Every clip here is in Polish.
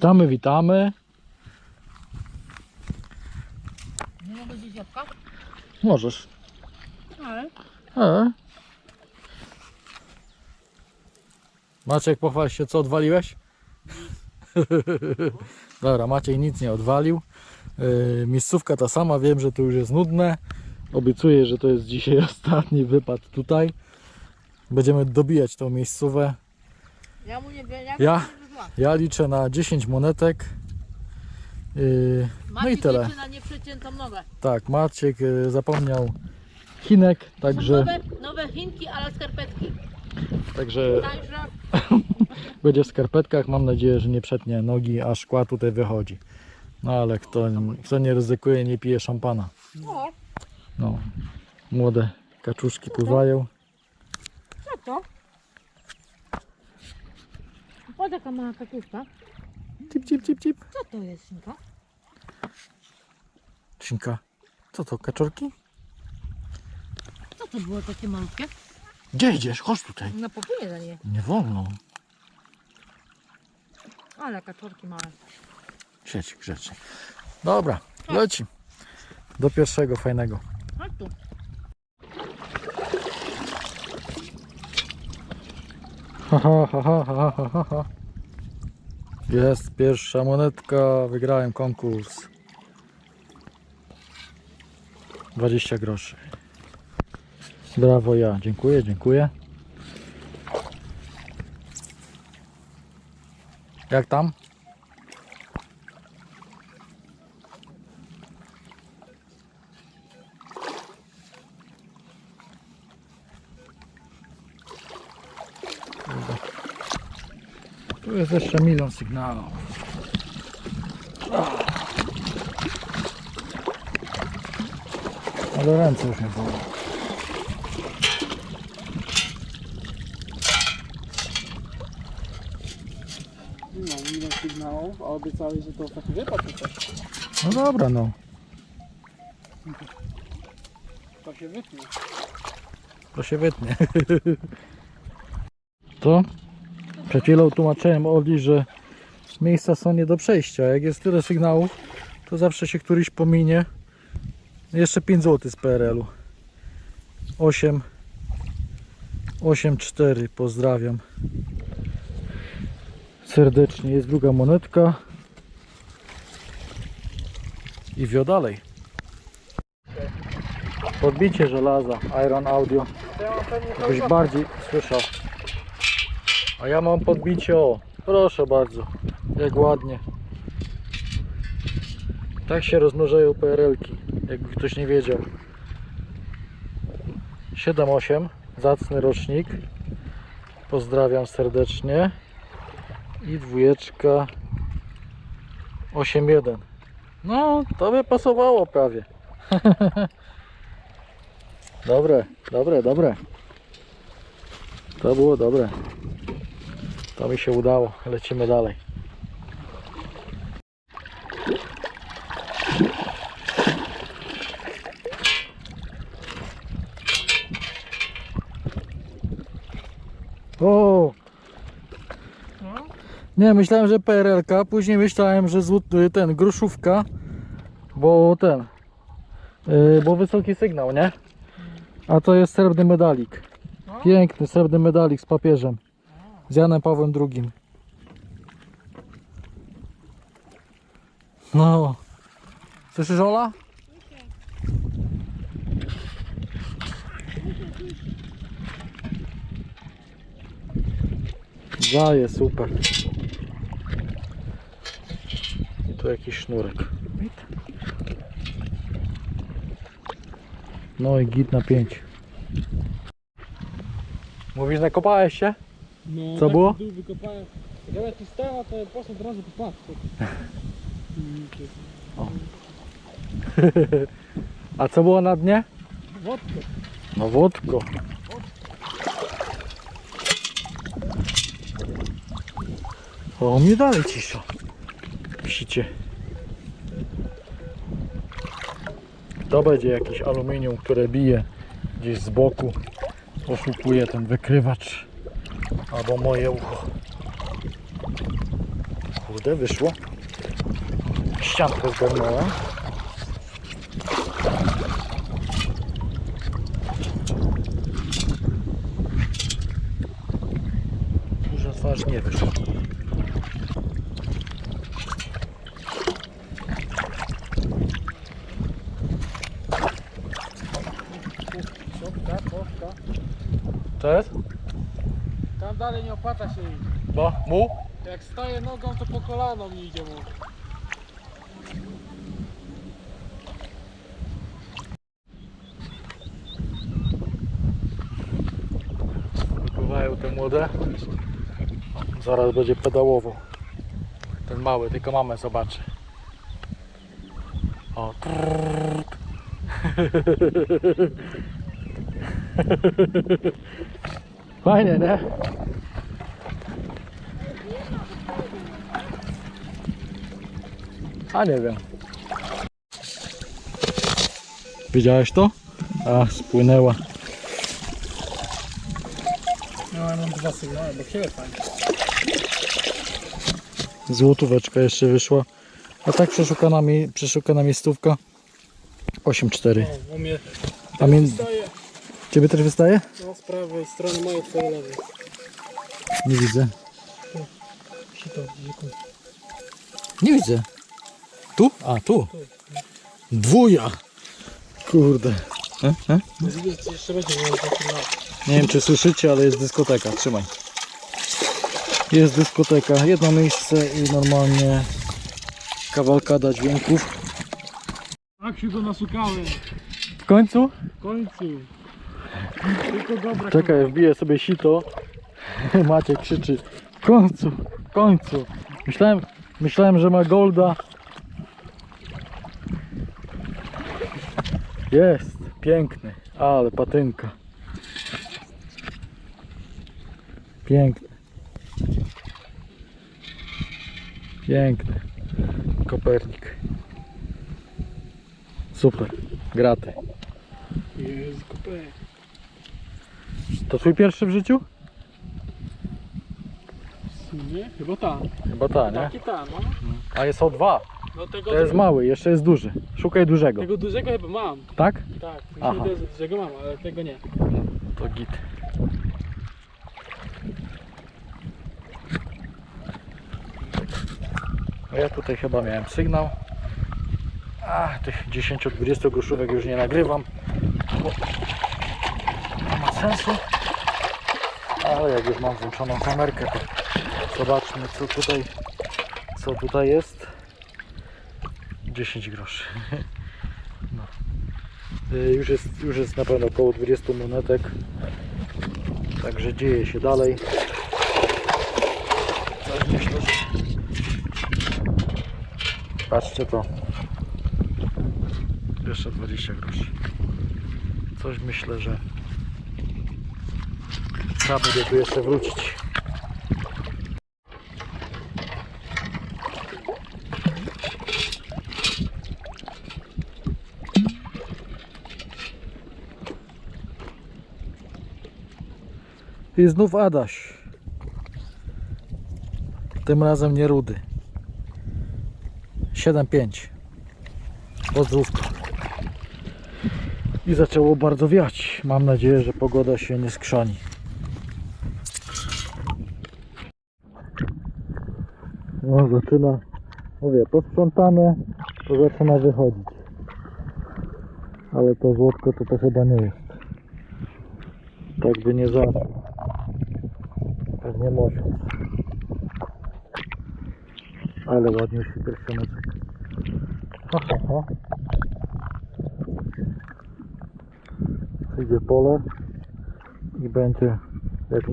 Witamy, witamy. Nie mogę gdzieś jabłka? Możesz. Ale. E. Maciek, pochwal się, co odwaliłeś? Dobra, Maciej nic nie odwalił. Yy, miejscówka ta sama, wiem, że to już jest nudne. Obiecuję, że to jest dzisiaj ostatni wypad tutaj. Będziemy dobijać tą miejscówę. Ja mu nie wiem, Ja? Ja liczę na 10 monetek. Yy, no i tyle. na nieprzeciętą nogę. Tak, Maciek yy, zapomniał chinek, także, nowe, nowe chinki, ale skarpetki. także Także będzie w skarpetkach. Mam nadzieję, że nie przetnie nogi, a szkła tutaj wychodzi. No ale kto, kto nie ryzykuje, nie pije szampana. no, No, młode kaczuszki pływają. co to? Patrz jaka mała kaczuszka. Cip, cip, cip, cip. Co to jest chinka? Szynka. Co to, kaczorki? Co to było takie malutkie? Gdzie idziesz? Chodź tutaj. No popłynie za nie. Nie wolno. Ale kaczorki małe. Siedź grzecznie. Dobra, leci. Do pierwszego fajnego. Chodź tu. Jest pierwsza monetka. Wygrałem konkurs. 20 groszy. Brawo ja. Dziękuję, dziękuję. Jak tam? Tu jest jeszcze milion sygnałów. Ale ręce już nie bolą. No, milion sygnałów, a obiecałeś, że to taki wypad tutaj. No dobra, no. To się wytnie. To się wytnie. To? Przed chwilą tłumaczyłem Oli, że miejsca są nie do przejścia. Jak jest tyle sygnałów, to zawsze się któryś pominie. Jeszcze 5 zł z PRL-u. 8 8 4 pozdrawiam. Serdecznie jest druga monetka. I wio dalej. Podbicie żelaza Iron Audio. Żebyś bardziej słyszał. A ja mam podbicie o. Proszę bardzo. Jak ładnie. Tak się rozmnażają PRL-ki. Jakby ktoś nie wiedział. 7-8. Zacny rocznik. Pozdrawiam serdecznie. I dwójeczka 8-1. No, to by pasowało prawie. dobre, dobre, dobre. To było dobre. To mi się udało. Lecimy dalej. O! Nie, myślałem, że PRL-ka, później myślałem, że złot, y, ten, groszówka, bo ten, yy, bo wysoki sygnał, nie? A to jest srebrny medalik. No. Piękny srebrny medalik z papieżem. Z Janem Pawłem II. No. Słyszysz Ola? Daje, super. I tu jakiś sznurek. No i git na 5. Mówisz, nakopałeś się? No, Co było? Dół wykopałem. Jak ja tu stała, to poszedł od razu po pasku. A co było na dnie? Wodko. No wodko. O, mnie dalej cisza. Psicie. To będzie jakiś aluminium, które bije gdzieś z boku. Oszukuje ten wykrywacz. Albo moje ucho. kurde, wyszło. Ściankę zgarnąłem. Duża twarz nie wyszła. Siopka, kowka. To jest? Opłaca się iść. Bo? Mu? Jak staje nogą, to po kolano mi idzie mu. Wypływają te młode. Zaraz będzie pedałował. Ten mały, tylko mamę zobaczy. O. Fajnie, nie? A nie wiem. Widziałeś to? A, spłynęła. No, ja mam dwa sygnały, bo siebie fajnie. Złotóweczka jeszcze wyszła. A tak przeszukana, mi, przeszukana miejscówka 8,4. O, u mnie A mi, staje ciebie też wystaje? no, z prawej strony moje, twoje lewej. Nie widzę. Nie widzę. Tu? A, tu. Dwuja. Kurde. E? E? Jeszcze będzie. Nie wiem czy słyszycie, ale jest dyskoteka. Trzymaj. Jest dyskoteka. Jedno miejsce i normalnie kawalkada dźwięków. Tak się go nasukałem. W końcu? W końcu. Tylko dobra. Czekaj, wbiję sobie sito. Maciek krzyczy. W końcu, w końcu. Myślałem, myślałem, że ma golda. Jest, piękny, ale patynka. Piękny. Piękny. Kopernik. Super. Graty. Jezu, kupę. To twój pierwszy w życiu? Sumie? Chyba tak. Chyba ta, nie? Taki ta, no. A jest o dwa. No tego, To jest mały, jeszcze jest duży. Szukaj dużego. tego dużego chyba mam. Tak? Tak, Aha. myślę, że dużego mam, ale tego nie. To git. No ja tutaj chyba miałem sygnał. A, tych 10-20 groszówek już nie nagrywam. Bo nie ma sensu. Ale jak już mam włączoną kamerkę, to zobaczmy co tutaj co tutaj jest. 10 groszy. No. Y, Już jest, już jest na pewno około 20 monetek. Także dzieje się dalej. Patrzcie to. Jeszcze 20 groszy. Coś myślę, że trzeba będzie tu jeszcze wrócić. I znów Adaś. Tym razem nie rudy. 7-5. Pozdrówka. I zaczęło bardzo wiać. Mam nadzieję, że pogoda się nie skrzani. No, zaczyna. Mówię, posprzątane, to zaczyna wychodzić. Ale to złotko to, to chyba nie jest. Tak by nie za. Pewnie może. Ale ładniuśki pierścioneczek. Ha, ha, ha. Przyjdzie pole i będzie jak.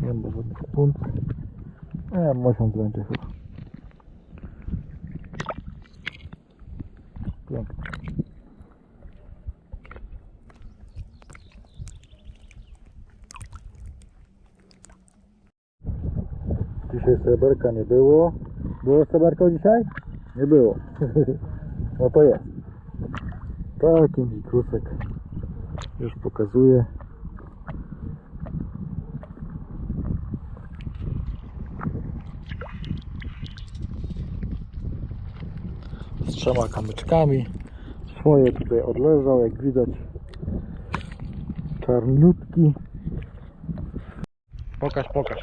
Nie wiem, bo żadnych punt. Nie, miesiąc będzie chyba. Pięknie. Dzisiaj sreberka nie było. Było sreberko dzisiaj? Nie było. no to jest. Taki mikrusek. Już pokazuję. Z trzema kamyczkami. Swoje tutaj odleżał, jak widać. Czarnutki. Pokaż, pokaż.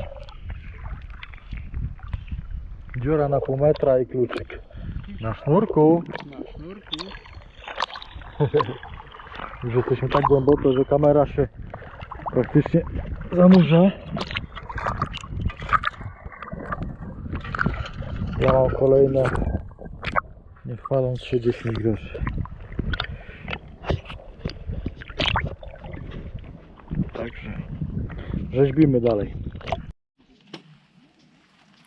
Dziura na pół metra i kluczyk. Na sznurku. Na sznurku. Już jesteśmy tak głęboko, że kamera się praktycznie zanurza. Ja mam kolejne, nie chwaląc się 10 groszy. Także rzeźbimy dalej.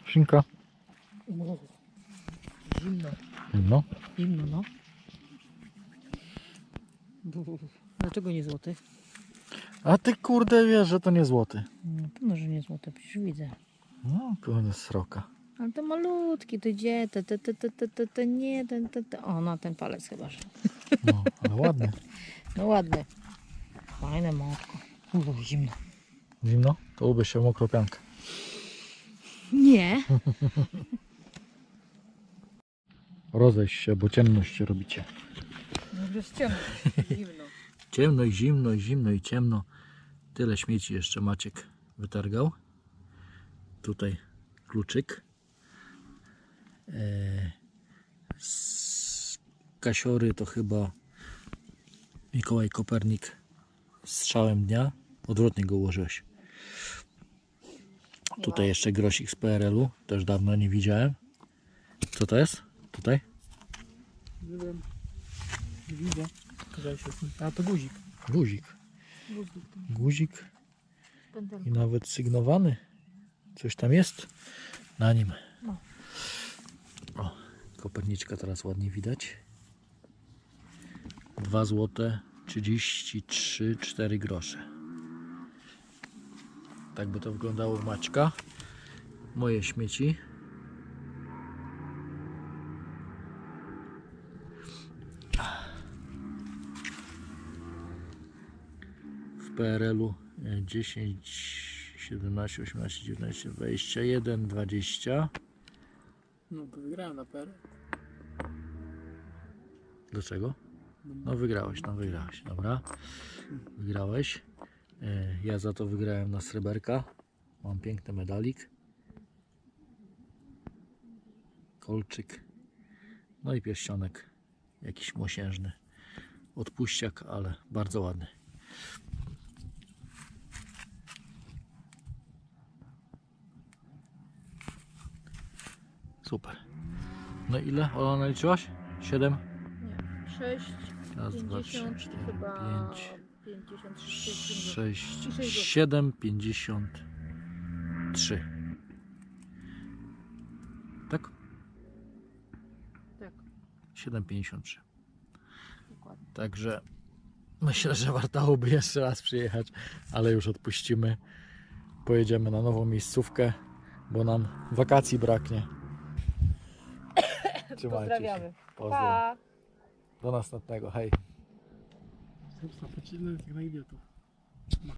Szynka. Zimno. No. Zimno, no. Dlaczego nie złoty? A ty kurde wiesz, że to nie złoty. No pewno, że nie złoty, przecież widzę. No, kurde sroka. Ale to malutki, to gdzie? Te, te, te, te, te, te, te nie, ten, te, te. O, na ten palec chyba, że. No, ale ładny. No ładny. Fajne matko. Uuu, zimno. Zimno? To ubierz się w mokrą piankę. Nie. Rozejść się, bo ciemność robicie. No jest ciemno, zimno. Ciemno i zimno, i zimno i ciemno. Tyle śmieci jeszcze Maciek wytargał. Tutaj kluczyk. Eee, z kasiory to chyba Mikołaj Kopernik z strzałem dnia. Odwrotnie go ułożyłeś. Tutaj jeszcze grosik z PRL-u. Też dawno nie widziałem. Co to jest? Tutaj? Nie wiem. Nie widzę. A to guzik. Guzik. Guzik Pętelka. i nawet sygnowany. Coś tam jest na nim. Koperniczka teraz ładnie widać. 2 złote 33 4 grosze. Tak by to wyglądało w Maćka. Moje śmieci. w PRL-u e, 10, 17, 18, 19, 21, 20. No to wygrałem na per. Dlaczego? No wygrałeś, no wygrałeś, dobra. Wygrałeś. E, Ja za to wygrałem na sreberka. Mam piękny medalik. Kolczyk. No i pierścionek. Jakiś mosiężny. Odpuściak, ale bardzo ładny. Super. No ile Ola naliczyłaś? 7? Nie, 6, Raz, dwa, trzy, 50, cztery, chyba pięć, 56, sześć, I sześć siedem, pięćdziesiąt trzy. Tak? Tak, 7,53. dokładnie. Także myślę, że wartałoby jeszcze raz przyjechać, ale już odpuścimy. Pojedziemy na nową miejscówkę, bo nam wakacji braknie. Trzymajcie Pozdrawiamy. Się. Pozdro. Pa! Do następnego. Hej. Jak na idiotów.